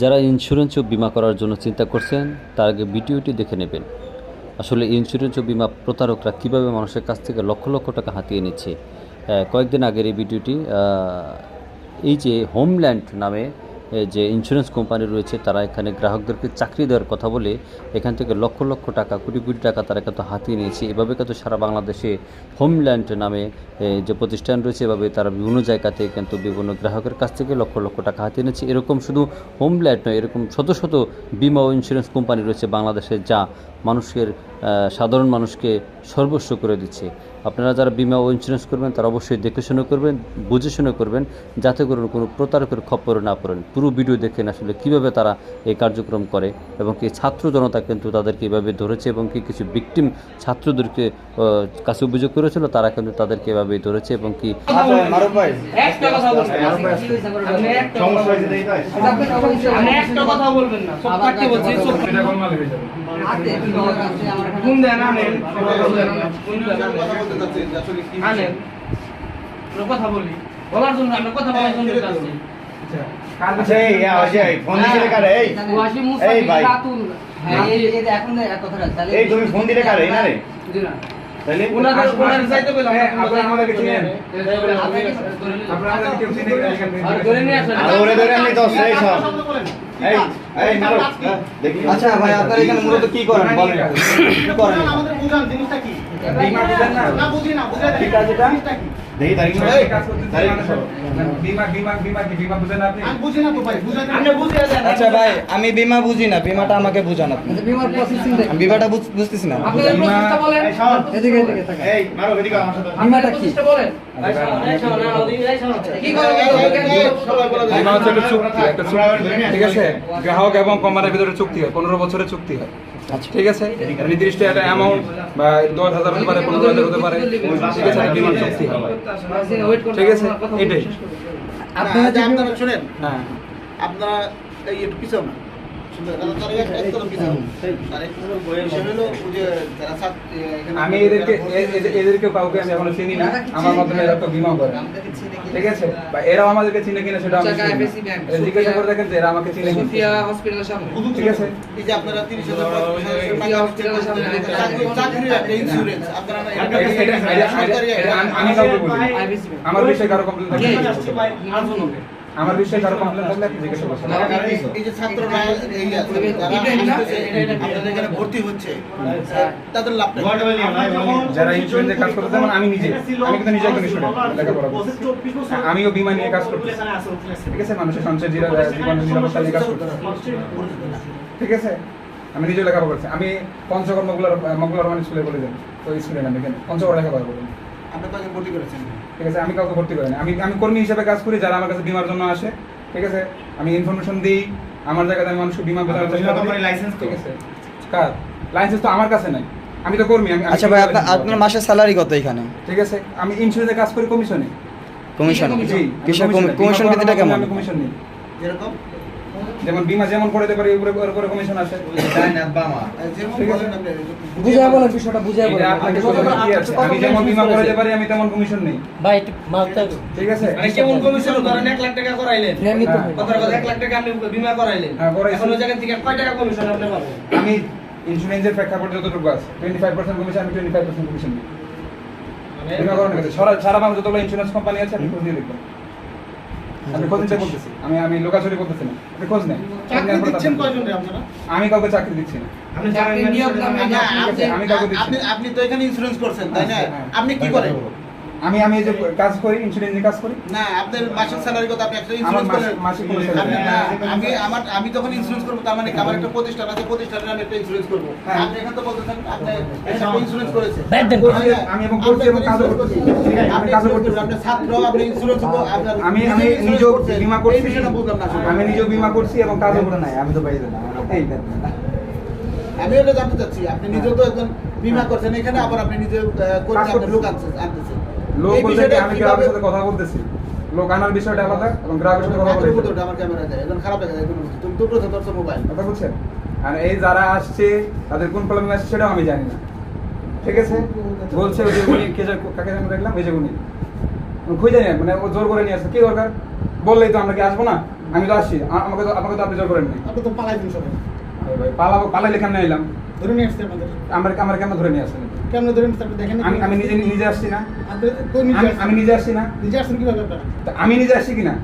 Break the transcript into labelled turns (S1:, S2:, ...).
S1: যারা ইন্স্যুরেন্স ও বিমা করার জন্য চিন্তা করছেন, তার আগে ভিডিওটি দেখে নেবেন। আসলে ইন্স্যুরেন্স ও বিমা প্রতারকরা কীভাবে মানুষের কাছ থেকে লক্ষ লক্ষ টাকা হাতিয়ে নিচ্ছে? কয়েকদিন আগের এই ভিডিওটি এই যে হোমল্যান্ড নামে যে ইন্স্যুরেন্স কোম্পানি রয়েছে, তারা এখানে গ্রাহকদেরকে চাকরি দেওয়ার কথা বলে এখান থেকে লক্ষ লক্ষ টাকা, কোটি কোটি টাকা তারা কিন্তু হাতিয়ে নিয়েছে। এভাবে কিন্তু সারা বাংলাদেশে হোমল্যান্ড নামে যে প্রতিষ্ঠান রয়েছে, এভাবে তারা বিভিন্ন জায়গাতে কিন্তু বিভিন্ন গ্রাহকের কাছ থেকে লক্ষ লক্ষ টাকা হাতিয়ে নিয়েছে। এরকম শুধু হোমল্যান্ড নয়, এরকম শত শত বিমা ও ইন্স্যুরেন্স কোম্পানি রয়েছে বাংলাদেশে, যা মানুষের সাধারণ মানুষকে সর্বস্ব করে দিচ্ছে। আপনারা যারা বিমা ও ইন্স্যুরেন্স করবেন তারা অবশ্যই দেখে শুনে করবেন বুঝে শুনে করবেন যাতে করে কোনো প্রতারকের খপ্পরে না পড়েন পুরো ভিডিও দেখেন আসলে কীভাবে তারা এই কার্যক্রম করে এবং কি ছাত্র জনতা কিন্তু তাদেরকে এভাবে ধরেছে এবং কি কিছু বিক্টিম ছাত্রদেরকে কাছে অভিযোগ করেছিল তারা কিন্তু তাদেরকে এভাবেই ধরেছে এবং কি
S2: একটা কথা বলবেন না। আপনি একটা কথা
S3: সমস্যা হয়েছে তাই
S2: আপনি একটা কথা বলবেন না সব কাটতে বলছি সব
S4: এটা গোলমাল হয়ে যাবে
S2: গুণ দেন আনেন কথা বলি। বলার জন্য আমরা কথা বলার জন্য
S3: আচ্ছা এই ইয়া, ওই যে ফোন দিছিলে কারে? এই
S2: ওয়াসিম
S3: এই ভাই।
S2: রাতুল।
S5: হ্যাঁ, এই এই যে এখন এই কথাটা তাহলে
S3: এই তুমি ফোন দিলে কারে? না রে।
S4: হ্যাঁ,
S2: ধরে নিয়ে আসেন।
S3: ধরে আমি দশ এই সব হ্যাঁ, দেখি।
S6: আচ্ছা ভাই আপনার এখানে মূলত কি করেন? বলেন। কি করেন?
S4: বিমা বুঝেন না?
S3: ঠিক আছে এটা? দেখি তারিখ
S4: এই কাজ করতেছে
S3: তারিখ
S4: মানুষ। বিমা বিমা বিমা কি বিমা বুঝেন না আপনি?
S2: আপনি বুঝে যান
S6: আচ্ছা ভাই আমি বিমা বুঝি না বিমাটা আমাকে বুঝান আপনি।
S5: আচ্ছা, বিমার প্রসেসিং
S6: আমি বিমাটা বুঝতেছি না।
S2: আপনি বলেন।
S3: এই শোন।
S5: এদিকে এদিকে থাকা
S3: এই মারুফ এদিকে আমার সাথে।
S5: বিমাটা কি
S2: বলেন। কি করে
S4: বিমা হচ্ছে একটা চুক্তি একটা চুক্তি। ঠিক আছে? গ্রাহক এবং কোম্পানির ভিতরে চুক্তি হয় পনেরো বছরের চুক্তি হয়। ঠিক আছে? নির্দিষ্ট একটা অ্যামাউন্ট বা দশ হাজার হতে পারে পনেরো হাজার হতে পারে ঠিক আছে?
S2: ওয়েট করুন
S4: ঠিক আছে? এটাই।
S5: আপনারা যে
S7: আপনারা শোনেন
S4: হ্যাঁ।
S7: আপনারা এই একটু পিছাও
S4: আমি এদেরকে এদেরকে কাউকে আমি এখনও চিনি না আমার মাধ্যমে এরা তো বিমা করে। ঠিক আছে? বা এরাও আমাদেরকে চিনে কিনা সেটা আমি জিজ্ঞাসা করে দেখেন যে এরা আমাকে চিনে কিনা।
S2: সুফিয়া হসপিটালের সামনে।
S4: ঠিক আছে?
S7: এই যে আপনারা 30,000 হাজার টাকা
S2: হসপিটালের সামনে।
S7: চাকরি- একটা ইন্স্যুরেন্স আপনারা না-
S4: এটা- এটা- এটা- এটা-
S7: সরকারি
S4: এটা আমি- কাউকে বলি আমার বিষয়ে কারও কমপ্লেন থাকলে করবেন। আমার বিষয়ে কারও কমপ্লেন থাকলে আপনি জিজ্ঞাসা করবেন।
S7: এই যে ছাত্ররা এই আপনাদের এখানে ভর্তি হচ্ছে তাদের লাভটা কি?
S4: যারা ইন্স্যুরেন্সে কাজ করতে যেমন আমি নিজে আমি কিন্তু নিজে একজন লেখাপড়া হ্যাঁ, আমিও বিমা নিয়ে কাজ করতেছি। ঠিক আছে মানুষের সঞ্চয় জীবন জীবন নিরাপত্তা নিয়ে কাজ করতেছি। ঠিক আছে আমি নিজে লেখাপড়া করছি। আমি পঞ্চগড় মগুলার মগুলার রহমান স্কুলে বলে যাই তো স্টুডেন্ট আমি এখানে পঞ্চগড় লেখাপড়া করি
S7: আপনি তাকে ভর্তি করেছেন
S4: ঠিক আছে আমি কাউকে ভর্তি করি না আমি আমি কর্মী হিসেবে কাজ করি যারা আমার কাছে বিমার জন্য আসে। ঠিক আছে? আমি ইনফরমেশন দিই আমার জায়গাতে আমি মানুষকে বিমা বোঝানোর চেষ্টা করি।
S3: লাইসেন্স
S4: ঠিক আছে? কার? লাইসেন্স তো আমার কাছে নাই। আমি তো কর্মী আমি
S6: আচ্ছা ভাই আপনার আপনার মাসের স্যালারি কত এখানে?
S4: ঠিক আছে? আমি ইন্স্যুরেন্সে কাজ করি কমিশনে
S6: কমিশন কিসের কমিশন কেমন?
S4: আমি কমিশন নিই
S7: যেরকম?
S4: যেমন বিমা যেমন করে পারি উপরে উপরে কমিশন আসে আছে।
S7: বলেন
S5: বুঝায় বলেন বিষয়টা বুঝায় বলেন।
S4: আপনাকে? আমি যেমন বিমা করে দিতে পারি আমি তেমন কমিশন নেই।
S5: ভাই একটু মালটা
S4: ঠিক আছে?
S2: মানে কেমন কমিশন ধরেন এক লাখ টাকা করাইলেন।
S4: হ্যাঁ।
S2: কথার কথা এক লাখ টাকা আপনি বিমা করাইলেন।
S4: হ্যাঁ, করাইছি।
S2: এখন ওই জায়গা থেকে কয় টাকা কমিশন আপনি পাবেন?
S4: আমি ইন্স্যুরেন্সের প্রেক্ষাপট যতটুকু আছে টোয়েন্টি ফাইভ পার্সেন্ট কমিশন আমি টোয়েন্টি ফাইভ পার্সেন্ট কমিশন নিই বিমা করানোর ক্ষেত্রে। সারা সারা বাংলা যতগুলো ইন্স্যুরেন্স কোম্পানি আছে আপনি খোঁজ দিয়ে দেখবেন আমি খোঁজ নিতে বলতেছি। আমি আমি লোকাচুরি করতেছি না। আপনি খোঁজ নেন।
S7: চাকরি দিচ্ছেন কয়জনে আপনারা?
S4: আমি কাউকে চাকরি দিচ্ছি না।
S2: আপনি চাকরি নিয়োগ
S7: না, আপনি
S4: কাউকে দিচ্ছি
S7: আপনি তো এখানে ইন্স্যুরেন্স করছেন তাই না?
S4: হ্যাঁ।
S7: আপনি কি করেন?
S4: আমি আমি এই যে কাজ করি ইন্স্যুরেন্সে কাজ করি।
S7: না আপনার মাসিক স্যালারি কত আপনি একটা ইন্স্যুরেন্স করেন
S4: মাসিক
S7: আমি আমার আমি যখন ইন্স্যুরেন্স করব তার মানে আমার একটা প্রতিষ্ঠান আছে প্রতিষ্ঠানের আমি একটা ইন্স্যুরেন্স করব।
S4: হ্যাঁ।
S7: আপনি এখানে তো বলতেছেন আপনি একটা ইন্স্যুরেন্স করেছেন।
S4: আমি- আমি এবং করছি এবং কাজও করছি।
S7: আপনি
S4: কাজও
S7: ইন্স্যুরেন্স
S4: করছি।
S7: করছেন, আপনি ছাত্র আপনি ইন্স্যুরেন্স আপনার
S4: আমি আমি
S7: নিজে
S4: নিজেও। বিমা
S7: এই
S4: করছি।
S7: বিষয়টা বুঝলাম না
S4: আমি নিজেও বিমা করছি এবং কাজও নাই।
S6: আমি তো পাইছি না
S4: এই
S7: আমি এটা জানতে চাচ্ছি আপনি নিজেও তো একজন বীমা করছেন এখানে আবার আপনি নিজে
S4: কাজ
S7: আপনি লোক আনছেন আনতেছেন।
S4: লোক বলতে আমি গ্রাহকের সাথে কথা বলতেছি। লোক আনার বিষয়টা আলাদা এবং গ্রাহকের সাথে কথা বলতে
S7: আমার ক্যামেরা যায় এখন খারাপ দেখা যায় তুমি দুটো ধরছো ধরছো মোবাইল
S4: কথা বলছেন আর এই যারা আসছে তাদের কোন প্রবলেম আসছে সেটাও আমি জানি না। ঠিক আছে? বলছে ওই যে উনি কে কাকে যেন দেখলাম? ওই যে উনি। খুঁজে নেন মানে ও জোর করে নিয়ে আসছে। কি দরকার? বললেই তো আমরা কি আসব না? আমি তো আসছি আমাকে তো আমাকে তো আপনি জোর করেন নাই
S8: আপনি তো পালাই দিন সবাই।
S4: ভাই পালাবো পালাইলে কেমনে এলাম
S8: ধরে নিয়ে আসছে
S4: আমার আমার কেমন ধরে নিয়ে আসছেন?
S8: কেমন ধরে নিয়ে দেখেন
S4: আমি আমি নিজে নিজে আসছি না। আমি নিজে আসছি না।
S8: নিজে আসছেন কীভাবে আপনারা?
S4: তা আমি নিজে আসছি কিনা?